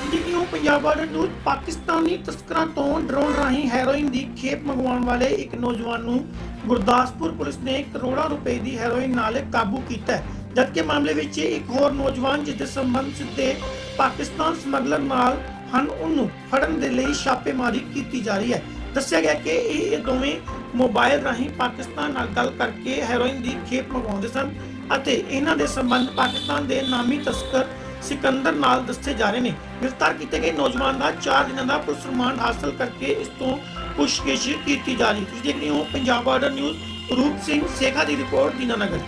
ਨਮਸਕਾਰ Punjab border news Pakistani ਤਸਕਰਾਂ ਤੋਂ ਡਰੋਨ ਰਾਹੀਂ ਹੈਰੋਇਨ ਦੀ ਖੇਪ ਮੰਗਵਾਉਣ ਵਾਲੇ ਇੱਕ ਨੌਜਵਾਨ ਨੂੰ ਗੁਰਦਾਸਪੁਰ ਪੁਲਿਸ ਨੇ ਕਰੋੜਾਂ ਰੁਪਏ ਦੀ ਹੈਰੋਇਨ ਨਾਲ ਕਾਬੂ ਕੀਤਾ ਹੈ। ਜਦਕਿ ਮਾਮਲੇ ਵਿੱਚ ਇੱਕ ਹੋਰ ਨੌਜਵਾਨ ਜਿਸ ਦੇ ਸੰਬੰਧ ਸਿੱਧੇ ਪਾਕਿਸਤਾਨ ਸਮਗਲਰ ਨਾਲ ਹਨ, ਉਹਨੂੰ ਫੜਨ ਦੇ ਲਈ ਛਾਪੇਮਾਰੀ ਕੀਤੀ ਜਾ ਰਹੀ ਹੈ। ਦੱਸਿਆ ਗਿਆ ਕਿ ਇਹ ਇਹ ਦੋਵੇਂ ਮੋਬਾਈਲ ਰਾਹੀਂ ਪਾਕਿਸਤਾਨ ਨਾਲ ਗੱਲ ਕਰਕੇ ਹੈਰੋਇਨ ਦੀ ਖੇਪ ਮੰਗਵਾਉਂਦੇ ਸਨ ਅਤੇ ਇਹਨਾਂ ਦੇ ਸੰਬੰਧ ਪਾਕਿਸਤਾਨ ਦੇ ਨਾਮੀ ਤਸਕਰ ਸਿਕੰਦਰ ਨਾਲ ਦੱਸੇ ਜਾ ਰਹੇ ਨੇ। ਗ੍ਰਿਫਤਾਰ ਕੀਤੇ ਗਏ ਨੌਜਵਾਨ ਦਾ 4 ਦਿਨਾਂ ਦਾ ਪੁਲਿਸ ਰਿਮਾਂਡ ਹਾਸਲ ਕਰਕੇ ਇਸ ਤੋਂ ਪੁੱਛਗਿੱਛ ਕੀਤੀ ਜਾ ਰਹੀ ਹੈ। ਤੁਸੀਂ ਦੇਖ ਰਹੇ ਹੋ ਪੰਜਾਬ ਬਾਰਡਰ ਨਿਊਜ਼, ਰੂਪ ਸਿੰਘ ਸੇਖਾ ਦੀ ਰਿਪੋਰਟ ਦੀਨਾਨਗਰ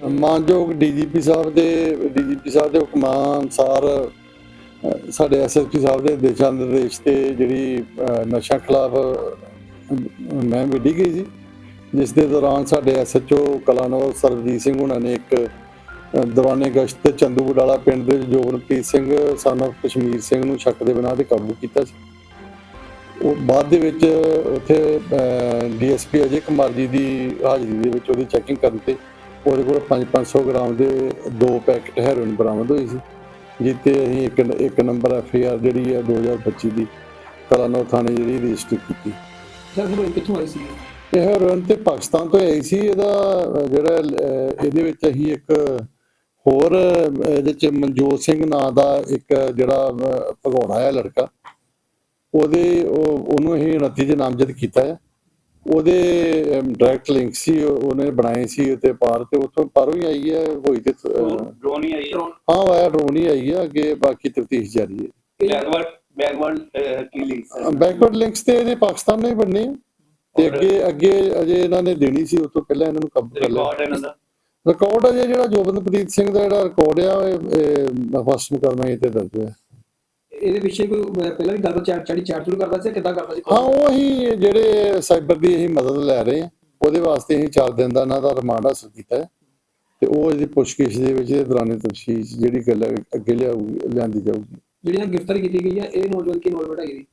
ਮਾਨਯੋਗ ਡੀਜੀਪੀ ਸਾਹਿਬ ਦੇ ਡੀਜੀਪੀ ਸਾਹਿਬ ਦੇ ਹੁਕਮਾਂ ਅਨੁਸਾਰ ਅ, ਸਾਡੇ ਐਸਐਸਪੀ ਸਾਹਿਬ ਦੇ ਦਿਸ਼ਾ ਨਿਰਦੇਸ਼ ਤੇ ਜਿਹੜੀ ਅ, ਨਸ਼ਾ ਖਿਲਾਫ ਮੈਂ ਵਿੱਢੀ ਗਈ ਸੀ। ਜਿਸ ਦੇ ਦੌਰਾਨ ਸਾਡੇ ਐਸਐਚਓ ਕਲਾਨੌਰ ਸਰਜੀਤ ਸਿੰਘ ਉਹਨਾਂ ਨੇ ਇੱਕ ਅ, ਦੌਰਾਨੇ ਗਸ਼ਤ ਤੇ ਚੰਦੂ ਬਡਾਲਾ ਪਿੰਡ ਦੇ ਜੋਗਨਪ੍ਰੀਤ ਸਿੰਘ ਸਨ of ਕਸ਼ਮੀਰ ਸਿੰਘ ਨੂੰ ਸ਼ੱਕ ਦੇ ਬਿਨਾਂ ਤੇ ਕਾਬੂ ਕੀਤਾ ਸੀ। ਉਹ ਬਾਅਦ ਦੇ ਵਿੱਚ ਉੱਥੇ ਡੀਐਸਪੀ ਅਜੇ ਕੁਮਾਰ ਜੀ ਦੀ ਹਾਜ਼ਰੀ ਦੇ ਵਿੱਚ ਉਹਦੀ ਚੈਕਿੰਗ ਕਰਨ ਤੇ ਉਹਦੇ ਕੋਲ 5-500 ਗ੍ਰਾਮ ਦੇ ਦੋ ਪੈਕੇਟ ਹੈਰੋਇਨ ਬਰਾਮਦ ਹੋਈ ਸੀ ਜਿੱਤੇ ਅਸੀਂ ਇੱਕ ਇੱਕ ਨੰਬਰ ਐਫ ਆਰ ਜਿਹੜੀ ਹੈ 2025 ਦੀ ਕਲਾਨੌਰ ਥਾਣੇ ਜਿਹੜੀ ਰਜਿਸਟਰ ਕੀਤੀ। ਸਰ ਫਿਰ ਕਿੱਥੋਂ ਆਈ ਸੀ? ਇਹ ਹੈਰੋਇਨ ਤੇ ਪਾਕਿਸਤਾਨ ਤੋਂ ਆਈ ਸੀ ਇਹਦਾ ਜਿਹੜਾ ਇਹਦੇ ਵਿੱਚ ਅਸੀਂ ਇੱਕ ਹੋਰ ਇਹਦੇ ਚ ਮਨਜੋਤ ਸਿੰਘ ਨਾਂ ਦਾ ਇੱਕ ਜਿਹੜਾ ਭਗੌੜਾ ਹੈ ਲੜਕਾ ਉਹਦੇ ਉਹ- ਉਹਨੂੰ ਅਸੀਂ 29 ਚ ਨਾਮਜ਼ਦ ਕੀਤਾ ਹੈ। ਉਹਦੇ ਡਾਇਰੈਕਟ ਲਿੰਕ ਸੀ ਉਹ- ਉਹਨੇ ਬਣਾਏ ਸੀ ਤੇ ਪਾਰ ਤੇ ਉੱਥੋਂ ਪਾਰੋਂ ਹੀ ਆਈ ਹੈ ਹੋਈ ਤੇ ਡਰੋਨ ਹੀ ਆਈ ਹਾਂ? ਵਾਇਆ ਡਰੋਨ ਹੀ ਆਈ ਹੈ ਅੱਗੇ ਬਾਕੀ ਤਫਤੀਸ਼ ਜਾਰੀ ਹੈ। ਬੈਕਵਰਡ ਬੈਕਵਰਡ ਕੀ ਲਿੰਕਸ ਬੈਕਵਰਡ ਲਿੰਕਸ ਤੇ ਇਹਦੇ ਪਾਕਿਸਤਾਨ ਹੀ ਬਣਨੇ ਆ। ਤੇ ਅੱਗੇ ਅੱਗੇ ਅਜੇ ਇਹਨਾਂ ਨੇ ਦੇਣੀ ਸੀ ਉਸ ਤੋਂ ਪਹਿਲਾਂ ਇਹਨਾਂ ਨੂੰ ਕਾਬੂ ਕਰ ਲਿਆ। ਰਿਕਾਰਡ ਇਹਨਾਂ ਦਾ? ਰਿਕਾਰਡ ਅਜੇ ਜਿਹੜਾ ਜੋਬਨਪ੍ਰੀਤ ਸਿੰਘ ਦਾ ਜਿਹੜਾ ਰਿਕਾਰਡ ਆ ਇਹ ਫਸਟ ਮੁਕਰਮਾ ਇਹ ਤੇ ਦਰਜ ਹੋਇਆ ਇਹਦੇ ਪਿੱਛੇ ਕੋਈ ਪਹਿਲਾਂ ਵੀ ਗੱਲਬਾਤ ਚਾਰ ਚਾੜੀ ਚਾਰ ਚੂੜ ਕਰਦਾ ਸੀ ਕਿੱਦਾਂ ਕਰਦਾ ਸੀ? ਹਾਂ ਉਹ ਜਿਹੜੇ ਸਾਈਬਰ ਦੀ ਅਸੀਂ ਮਦਦ ਲੈ ਰਹੇ ਹਾਂ ਉਹਦੇ ਵਾਸਤੇ ਅਸੀਂ 4 ਦਿਨ ਦਾ ਇਹਨਾਂ ਦਾ ਰਿਮਾਂਡ ਹਾਸਲ ਕੀਤਾ ਹੈ ਤੇ ਉਹ ਇਹਦੀ ਪੁੱਛਗਿੱਛ ਦੇ ਵਿੱਚ ਇਹ ਦੌਰਾਨੇ ਤਫਸੀਸ਼ ਜਿਹੜੀ ਗੱਲ ਅੱਗੇ ਲਿਆਊਗੀ ਲਿਆਂਦੀ ਜਾਊਗੀ। ਜਿਹੜੀ ਨਾਲ ਗ੍ਰਿਫਤਾਰ ਕੀਤੀ ਗਈ ਹੈ ਇਹ ਨੌਜਵਾਨ ਕੀ ਇਨਵੋਲਵਮੈਂਟ ਹੈਗੀ ਸੀ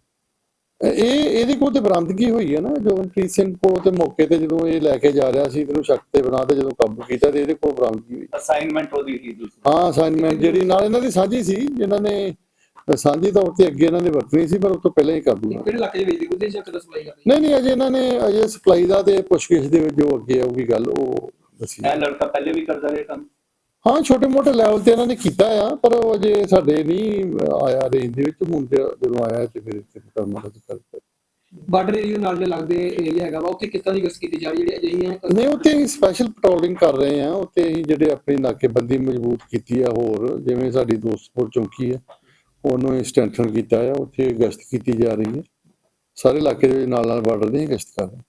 ਇਹ ਇਹਦੇ ਕੋਲ ਤੇ ਬਰਾਮਦਗੀ ਹੋਈ ਹੈ ਨਾ? ਜੋਬਨਪ੍ਰੀਤ ਸਿੰਘ ਕੋਲ ਤੇ ਮੌਕੇ ਤੇ ਜਦੋਂ ਇਹ ਲੈ ਕੇ ਜਾ ਰਿਹਾ ਸੀ ਇਹਨੂੰ ਸ਼ੱਕ ਤੇ ਬਣਾ ਤੇ ਜਦੋਂ ਕਾਬੂ ਕੀਤਾ ਤੇ ਇਹਦੇ ਕੋਲ ਬਰਾਮਦਗੀ ਹੋਈ? ਅਸਾਈਨਮੈਂਟ ਉਹਦੀ ਦੂਸਰੀ। ਹਾਂ ਅਸਾਈਨਮੈਂਟ ਜਿਹੜੀ ਨਾਲ ਇਹਨਾਂ ਦੀ ਸਾਂਝੀ ਸੀ ਜਿਨ੍ਹਾਂ ਨੇ ਸਾਂਝੀ ਤੌਰ ਤੇ ਅੱਗੇ ਇਹਨਾਂ ਨੇ ਵਰਤਣੀ ਸੀ ਪਰ ਉਸ ਤੋਂ ਪਹਿਲਾਂ ਹੀ ਇਹ ਆ ਕਿਹੜੇ ਇਲਾਕੇ ਦੇ ਵਿੱਚ ਦੀ ਕੋਈ ਸ਼ੱਕ ਦਾ ਸਪਲਾਈ ਕਰਦੀ ਨਹੀਂ ਨਹੀਂ ਅਜੇ ਇਹਨਾਂ ਨੇ ਅਜੇ ਸਪਲਾਈ ਦਾ ਤੇ ਪੁੱਛਗਿੱਛ ਦੇ ਵਿੱਚ ਜੋ ਅੱਗੇ ਆਊਗੀ ਗੱਲ ਉਹ ਦੱਸੀ। ਇਹ ਲੜਕਾ ਪਹਿਲੇ ਵੀ ਕਰਦਾ ਰਿਹਾ ਕੰਮ? ਹਾਂ ਛੋਟੇ ਮੋਟੇ ਲੈਵਲ ਤੇ ਇਹਨਾਂ ਨੇ ਕੀਤਾ ਆ ਪਰ ਉਹ ਅਜੇ ਸਾਡੇ ਨਹੀਂ ਆਇਆ ਰੇਂਜ ਦੇ ਵਿੱਚ। ਹੁਣ ਤੇ ਜਦੋਂ ਆਇਆ ਤੇ ਫਿਰ ਇੱਥੇ ਕਰਨਾ ਦਾ ਕਰ ਬਾਰਡਰ ਏਰੀਆ ਨਾਲ ਦੇ ਲੱਗਦੇ ਏਰੀਆ ਹੈਗਾ ਵਾ ਉੱਥੇ ਕਿੱਦਾਂ ਦੀ ਗਸ਼ਤ ਕੀਤੀ ਜਾ ਰਹੀ ਜਿਹੜੀ ਅਜਿਹੀਆਂ ਨਹੀਂ ਉੱਥੇ ਅਸੀਂ ਸਪੈਸ਼ਲ ਪੈਟਰੋਲਿੰਗ ਕਰ ਰਹੇ ਹਾਂ। ਉੱਥੇ ਅਸੀਂ ਜਿਹੜੇ ਆਪਣੀ ਨਾਕੇਬੰਦੀ ਮਜ਼ਬੂਤ ਕੀਤੀ ਆ ਹੋਰ ਜਿਵੇਂ ਸਾਡੀ ਦੋਸਤਪੁਰ ਚੌਂਕੀ ਹੈ ਉਹਨੂੰ ਅਸੀਂ ਸਟੈਂਥਨ ਕੀਤਾ ਆ, ਉੱਥੇ ਗਸ਼ਤ ਕੀਤੀ ਜਾ ਰਹੀ ਹੈ। ਸਾਰੇ ਇਲਾਕੇ ਦੇ ਵਿੱਚ ਨਾਲ ਨਾਲ ਬਾਰਡਰ ਦੀ ਗਸ਼ਤ ਕਰ ਰਹੇ